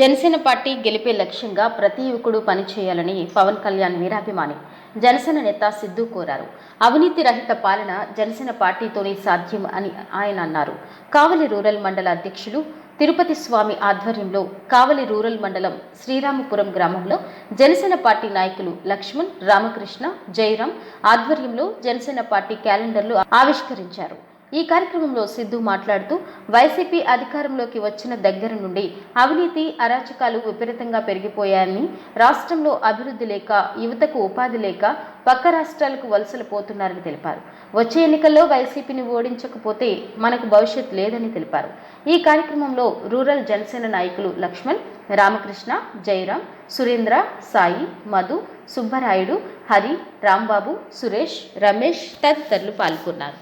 Janasena party గెలిపే లక్ష్యంగా ప్రతి యువకుడు పనిచేయాలని పవన్ కళ్యాణ్ వీరాభిమాని. జనసేన నేత సిద్ధు కోరారు. అవినీతి రహిత పాలన జనసేన పార్టీతోనే సాధ్యం అని ఆయన అన్నారు. కావలి రూరల్ మండల అధ్యక్షులు తిరుపతి స్వామి ఆధ్వర్యంలో కావలి రూరల్ మండలం శ్రీరామపురం గ్రామంలో జనసేన పార్టీ నాయకులు లక్ష్మణ్ రామకృష్ణ జయరాం ఆధ్వర్యంలో జనసేన పార్టీ క్యాలెండర్లు ఆవిష్కరించారు. ఈ కార్యక్రమంలో సిద్ధు మాట్లాడుతూ వైసీపీ అధికారంలోకి వచ్చిన దగ్గర నుండి అవినీతి అరాచకాలు విపరీతంగా పెరిగిపోయాయని రాష్ట్రంలో అభివృద్ధి లేక యువతకు ఉపాధి లేక పక్క రాష్ట్రాలకు వలసలు పోతున్నారని తెలిపారు. వచ్చే ఎన్నికల్లో వైసీపీని ఓడించకపోతే మనకు భవిష్యత్ లేదని తెలిపారు. ఈ కార్యక్రమంలో రూరల్ జనసేన నాయకులు లక్ష్మణ్ రామకృష్ణ జయరాం సురేంద్ర సాయి మధు సుబ్బరాయుడు హరి రాంబాబు సురేష్ రమేష్ తదితరులు పాల్గొన్నారు.